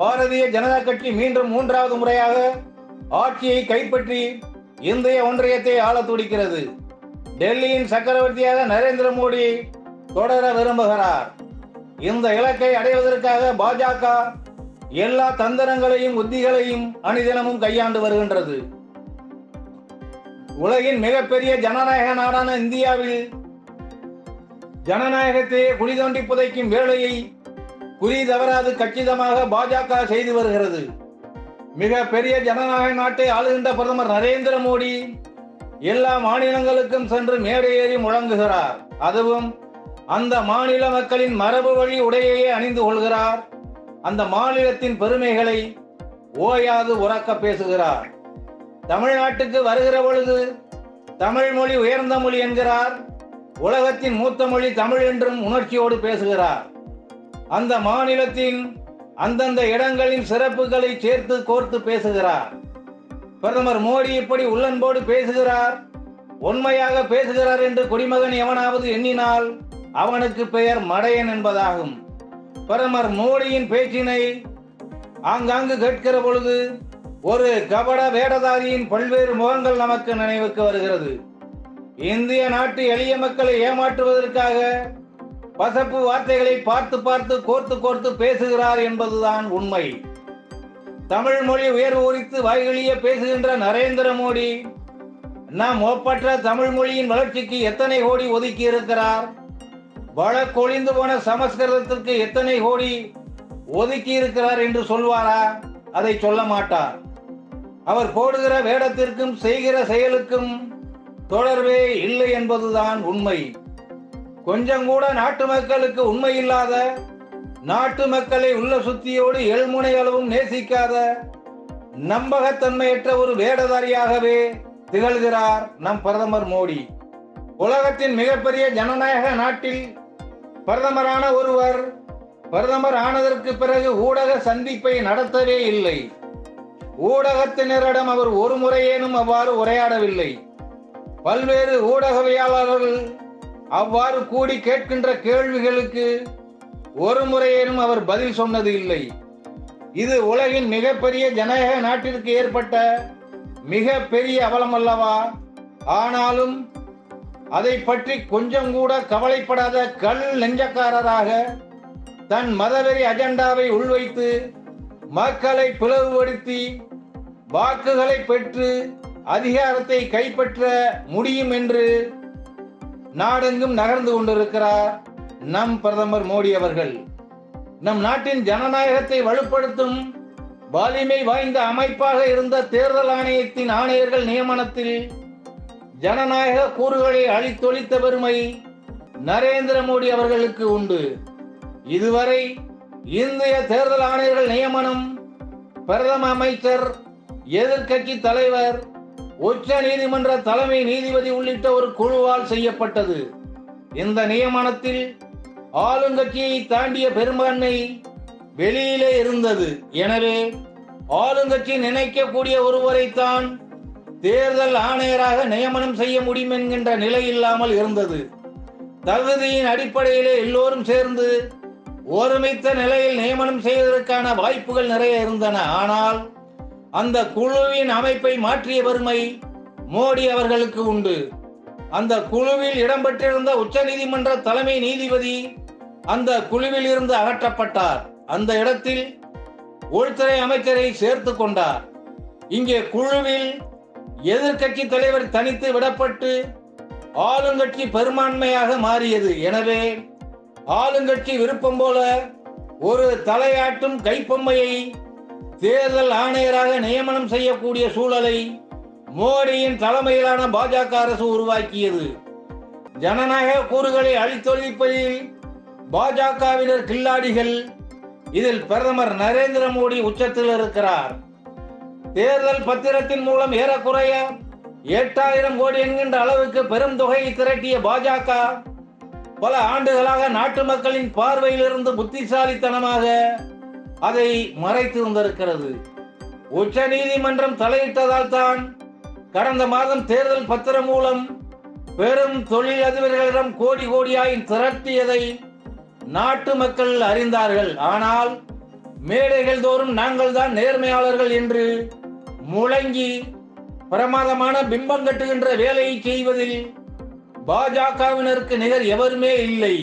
பாரதிய ஜனதா கட்சி மீண்டும் மூன்றாவது முறையாக ஆட்சியை கைப்பற்றி இந்திய ஒன்றியத்தை ஆள துடிக்கிறது. டெல்லியின் சக்கரவர்த்தியாக நரேந்திர மோடி தொடர விரும்புகிறார். இந்த இலக்கை அடைவதற்காக பாஜக எல்லா தந்திரங்களையும் உத்திகளையும் அணிதினமும் கையாண்டு வருகின்றது. உலகின் மிகப்பெரிய ஜனநாயக நாடான இந்தியாவில் ஜனநாயகத்தையே குழி தோண்டி புதைக்கும் வேலையை குறி தவறாது கச்சிதமாக பாஜக செய்து வருகிறது. மிக பெரிய ஜனநாயக நாட்டை ஆளுகின்ற பிரதமர் நரேந்திர மோடி எல்லா மாநிலங்களுக்கும் சென்று மேடை ஏறி முழங்குகிறார். அதுவும் அந்த மாநில மக்களின் மரபு வழி உடையையே அணிந்து கொள்கிறார். அந்த மாநிலத்தின் பெருமைகளை ஓயாது உறக்க பேசுகிறார். தமிழ்நாட்டுக்கு வருகிற பொழுது தமிழ் மொழி உயர்ந்த மொழி என்கிறார். உலகத்தின் மூத்த மொழி தமிழ் என்றும் உணர்ச்சியோடு பேசுகிறார். அந்த மாநிலத்தின் அந்தந்த இடங்களின் சிறப்புகளை சேர்த்து கோர்த்து பேசுகிறார். பிரதமர் மோடி இப்படி உள்ளன்போடு பேசுகிறார். உண்மையாக பேசுகிறார் என்று குடிமகன் எவனாவது எண்ணினால் அவனுக்கு பெயர் மடையன் என்பதாகும். பிரதமர் மோடியின் பேச்சினை ஆங்காங்கு கேட்கிற பொழுது ஒரு கபட வேடதாரியின் பல்வேறு முகங்கள் நமக்கு நினைவுக்கு வருகிறது. இந்திய நாட்டு எளிய மக்களை ஏமாற்றுவதற்காக பசப்பு வார்த்தைகளை பார்த்து பார்த்து கோர்த்து கோர்த்து பேசுகிறார் என்பதுதான் உண்மை. தமிழ் மொழி உயர்வு குறித்து வாய்களிய பேசுகின்ற நரேந்திர மோடி நாம் ஒப்பற்ற தமிழ் மொழியின் வளர்ச்சிக்கு எத்தனை கோடி ஒதுக்கி இருக்கிறார்? வழக்கொழிந்து போன சமஸ்கிருதத்திற்கு எத்தனை கோடி ஒதுக்கி இருக்கிறார் என்று சொல்வாரா? அதை சொல்ல மாட்டார். அவர் போடுகிற வேடத்திற்கும் செய்கிற செயலுக்கும் தொடர்பே இல்லை என்பதுதான் உண்மை. கொஞ்சம் கூட நாட்டு மக்களுக்கு உண்மை இல்லாத நாட்டு மக்களை உள்ள சுத்தியோடு எள்முனை அளவும் நேசிக்காத நம்பகத்தன்மையற்ற ஒரு வேடதாரியாகவே திகழ்கிறார் நம் பிரதமர் மோடி. உலகத்தின் மிகப்பெரிய ஜனநாயக நாட்டில் பிரதமரான ஒருவர் பிரதமர் ஆனதற்கு பிறகு ஊடக சந்திப்பை நடத்தவே இல்லை. ஊடகத்தினரிடம் அவர் ஒரு முறையேனும் அவ்வாறு உரையாடவில்லை. பல்வேறு ஊடகவியலாளர்கள் அவ்வாறு கூடி கேட்கின்ற கேள்விகளுக்கு ஒரு முறையேனும் அவர் பதில் சொன்னது இல்லை. இது உலகின் மிகப்பெரிய ஜனநாயக நாட்டிற்கு ஏற்பட்ட மிக பெரிய அவலம் அல்லவா? ஆனாலும் அதை பற்றி கொஞ்சம் கூட கவலைப்படாத கல் நெஞ்சக்காரராக தன் மதவெறி அஜெண்டாவை உள்வைத்து மக்களை பிளவுபடுத்தி வாக்குகளை பெற்று அதிகாரத்தை கைப்பற்ற முடியும் என்று நாடெங்கும் நகர்ந்து கொண்டிருக்கிறார் நம் பிரதமர் மோடி அவர்கள். நம் நாட்டின் ஜனநாயகத்தை வலுப்படுத்தும் வலிமை வாய்ந்த அமைப்பாக இருந்த தேர்தல் ஆணையத்தின் ஆணையர்கள் நியமனத்தில் ஜனநாயக கூறுகளை அழித்தொழித்த பெருமை நரேந்திர மோடி அவர்களுக்கு உண்டு. இதுவரை இந்திய தேர்தல் ஆணையர்கள் நியமனம் பிரதம அமைச்சர் எதிர்க்கட்சி தலைவர் உச்ச நீதிமன்ற தலைமை நீதிபதி உள்ளிட்ட ஒரு குழுவால் செய்யப்பட்டது. இந்த நியமனத்தில் ஆளுங்கட்சியை தாண்டிய பெரும்பான்மை வெளியிலே இருந்தது. எனவே ஆளுங்கட்சி நினைக்கக்கூடிய ஒருவரைத்தான் தேர்தல் ஆணையராக நியமனம் செய்ய முடியும் என்கின்ற நிலை இல்லாமல் இருந்தது. தகுதியின் அடிப்படையிலே எல்லோரும் சேர்ந்து ஒருமித்த நிலையில் நியமனம் செய்வதற்கான வாய்ப்புகள் நிறைய இருந்தன. ஆனால் அந்த குழுவின் அமைப்பை மாற்றிய வறுமை மோடி அவர்களுக்கு உண்டு. அந்த குழுவில் இடம்பெற்றிருந்த உச்சநீதிமன்ற தலைமை நீதிபதி அந்த குழுவில் இருந்து அகற்றப்பட்டார். அந்த இடத்தில் உள்துறை அமைச்சரை சேர்த்து கொண்டார். இங்கே குழுவில் எதிர்க்கட்சி தலைவர் தனித்து விடப்பட்டு ஆளுங்கட்சி பெரும்பான்மையாக மாறியது. எனவே ஆளுங்கட்சி விருப்பம் போல ஒரு தலையாட்டும் கைப்பொம்மையை தேர்தல் ஆணையராக நியமனம் செய்யக்கூடிய சூழலை மோடியின் தலைமையிலான பாஜக அரசு உருவாக்கியது. ஜனநாயக கூறுகளை அழித்தொழிப்பதில் பாஜகவினர் கில்லாடிகள். இதில் பிரதமர் நரேந்திர மோடி உச்சத்தில் இருக்கிறார். தேர்தல் பத்திரத்தின் மூலம் ஏறக்குறைய எட்டாயிரம் கோடி என்கின்ற அளவுக்கு பெரும் தொகையை திரட்டிய பாஜக பல ஆண்டுகளாக நாட்டு மக்களின் பார்வையிலிருந்து புத்திசாலித்தனமாக அதை மறைத்து வந்திருக்கிறது. உச்ச நீதிமன்றம் தலையிட்டதால் தான் கடந்த மாதம் தேர்தல் பத்திரம் மூலம் பெரும் தொழில் அதிபர்களிடம் கோடி கோடியாய் திரட்டியதை நாட்டு மக்கள் அறிந்தார்கள். ஆனால் மேடைகள் தோறும் நாங்கள் தான் நேர்மையாளர்கள் என்று முழங்கி பிரமாதமான பிம்பம் கட்டுகின்ற வேலையை செய்வதில் பாஜகவினருக்கு நிகர் எவருமே இல்லை.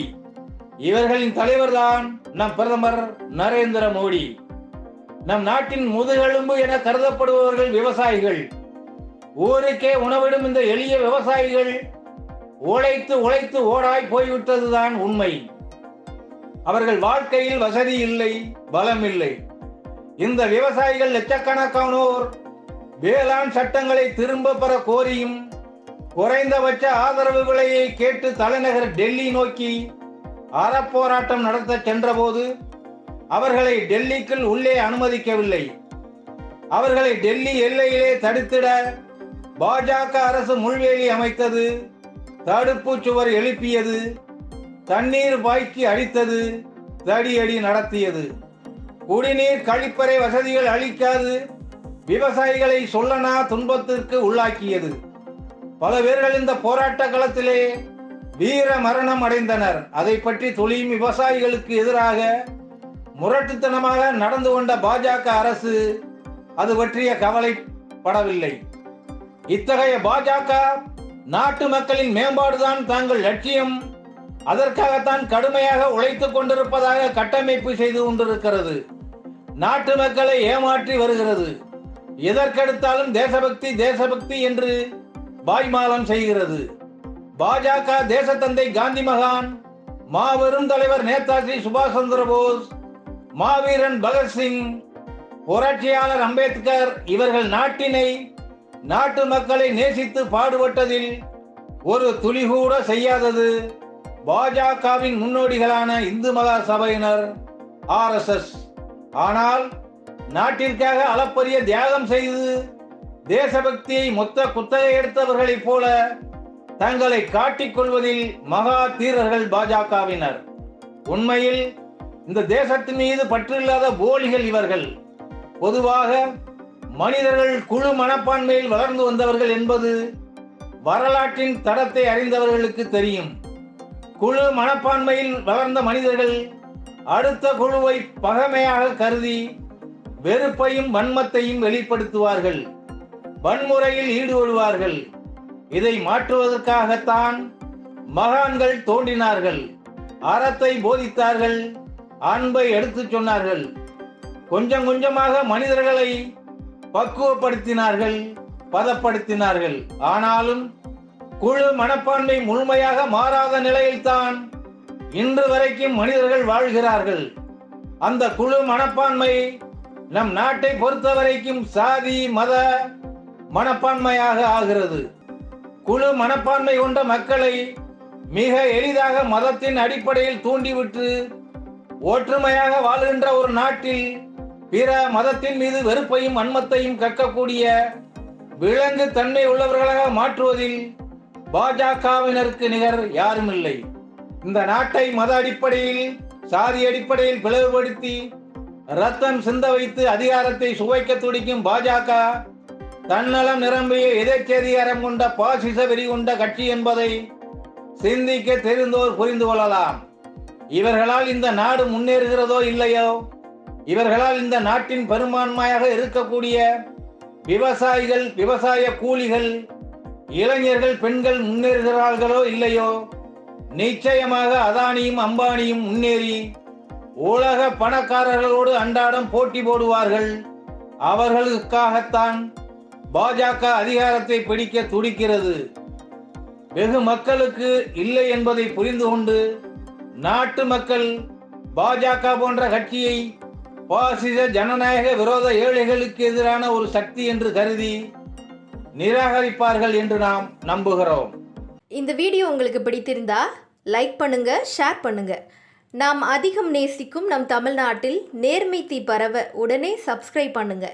இவர்களின் தலைவர்தான் நம் பிரதமர் நரேந்திர மோடி. நம் நாட்டின் முதுகெலும்பு என கருதப்படுபவர்கள் விவசாயிகள். ஊருக்கே உணவிடும் இந்த எளிய விவசாயிகள் உழைத்து உழைத்து ஓடாய் போய்விட்டதுதான் உண்மை. அவர்கள் வாழ்க்கையில் வசதி இல்லை பலம் இல்லை. இந்த விவசாயிகள் லட்சக்கணக்கானோர் வேளாண் சட்டங்களை திரும்ப பெற கோரியும் குறைந்தபட்ச ஆதரவு விலையை கேட்டு தலைநகர் டெல்லி நோக்கி அறப்போராட்டம் நடத்த சென்றபோது அவர்களை டெல்லிக்குள் உள்ளே அனுமதிக்கவில்லை. அவர்களை டெல்லி எல்லையிலே தடுத்திட பாஜக அரசு முள்வேலி அமைத்தது தடுப்பு சுவர் எழுப்பியது தண்ணீர் பாய்ச்சி அடித்தது தடியடி நடத்தியது. குடிநீர் கழிப்பறை வசதிகள் அளிக்காது விவசாயிகளை சொல்லனா துன்பத்திற்கு உள்ளாக்கியது. பல பேர்கள் இந்த போராட்ட களத்திலே வீர மரணம் அடைந்தனர். அதை பற்றி துளியும் விவசாயிகளுக்கு எதிராக முரட்டுத்தனமாக நடந்து கொண்ட பாஜக அரசு அது பற்றிய கவலைப்படவில்லை. இத்தகைய பாஜக நாட்டு மக்களின் மேம்பாடுதான் தாங்கள் லட்சியம். அதற்காகத்தான் கடுமையாக உழைத்துக் கொண்டிருப்பதாக கட்டமைப்பு செய்து கொண்டிருக்கிறது. நாட்டு மக்களை ஏமாற்றி வருகிறது. எதற்கெடுத்தாலும் தேசபக்தி தேசபக்தி என்று பாய்மாலம் செய்கிறது. பாஜக தேசத்தந்தை காந்தி மகான் மாபெரும் தலைவர் நேதாஜி சுபாஷ் சந்திர போஸ் மாவீரன் பகத்சிங் புரட்சியாளர் அம்பேத்கர் இவர்கள் நாட்டினை நாட்டு மக்களை நேசித்து பாடுபட்டதில் ஒரு துளிகூட செய்யாதது பாஜகவின் முன்னோடிகளான இந்து மகா சபையினர் ஆர்எஸ்எஸ் ஆனால் நாட்டிற்காக அளப்பரிய தியாகம் செய்து தேசபக்தியை மொத்த குத்தகை எடுத்தவர்களைப் போல தங்களை காட்டிக்கொள்வதில் மகா தீரர்கள் பாஜகவினர். உண்மையில் இந்த தேசத்தின் மீது பற்றில்லாத போலிகள் இவர்கள். பொதுவாக மனிதர்கள் குழு மனப்பான்மையில் வளர்ந்து வந்தவர்கள் என்பது வரலாற்றின் தடத்தை அறிந்தவர்களுக்கு தெரியும். குழு மனப்பான்மையில் வளர்ந்த மனிதர்கள் அடுத்த குழுவை பகைமையாக கருதி வெறுப்பையும் வன்மத்தையும் வெளிப்படுத்துவார்கள். வன்முறையில் ஈடுபடுவார்கள். இதை மாற்றுவதற்காகத்தான் மகான்கள் தோன்றினார்கள். அறத்தை போதித்தார்கள். அன்பை எடுத்துச் சொன்னார்கள். கொஞ்சம் கொஞ்சமாக மனிதர்களை பக்குவப்படுத்தினார்கள் பதப்படுத்தினார்கள். ஆனாலும் குழு மனப்பான்மை முழுமையாக மாறாத நிலையில்தான் இன்று வரைக்கும் மனிதர்கள் வாழ்கிறார்கள். அந்த குழு மனப்பான்மை நம் நாட்டை பொறுத்தவரைக்கும் சாதி மத மனப்பான்மையாக ஆகிறது. குழு மனப்பான்மை கொண்ட மக்களை மிக எளிதாக மதத்தின் அடிப்படையில் தூண்டிவிட்டு ஒற்றுமையாக வாழ்கின்ற ஒரு நாட்டில் பிற மதத்தின் மீது வெறுப்பையும் வன்மத்தையும் கக்கக்கூடிய விலங்கு தன்மை உள்ளவர்களாக மாற்றுவதில் பாஜகவினருக்கு நிகர் யாரும் இல்லை இந்த நாட்டை மத அடிப்படையில் சாதி அடிப்படையில் பிளவுபடுத்தி ரத்தம் சிந்த வைத்து அதிகாரத்தை சுவைக்க துடிக்கும் பாஜக தன்னலம் நிரம்பிய எதிர்ச்சதிகாரம் கொண்ட பாசிச வெறி கொண்ட கட்சி என்பதை சிந்திக்க தெரிந்தோர் புரிந்து கொள்ளலாம். இவர்களால் இந்த நாடு முன்னேறுகிறதோ இல்லையோ? இவர்களால் இந்த நாட்டின் பெரும்பான்மையாக இருக்கக்கூடிய விவசாயிகள் விவசாய கூலிகள் இளைஞர்கள் பெண்கள் முன்னேறுகிறார்களோ இல்லையோ? நிச்சயமாக அதானியும் அம்பானியும் முன்னேறி உலக பணக்காரர்களோடு அன்றாடம் போட்டி போடுவார்கள். அவர்களுக்காகத்தான் பாஜக அதிகாரத்தை பிடிக்க துடிக்கிறது. வெகு மக்களுக்கு இல்லை என்பதை புரிந்து கொண்டு நாட்டு மக்கள் பாஜக போன்ற கட்சியை பாசிச ஜனநாயக விரோத ஏழைகளுக்கு எதிரான ஒரு சக்தி என்று கருதி நிராகரிப்பார்கள் என்று நாம் நம்புகிறோம். இந்த வீடியோ உங்களுக்கு பிடித்திருந்தா லைக் பண்ணுங்க ஷேர் பண்ணுங்க. நாம் அதிகம் நேசிக்கும் நம் தமிழ்நாட்டில் நேர்மை தீ பரவ உடனே சப்ஸ்கிரைப் பண்ணுங்க.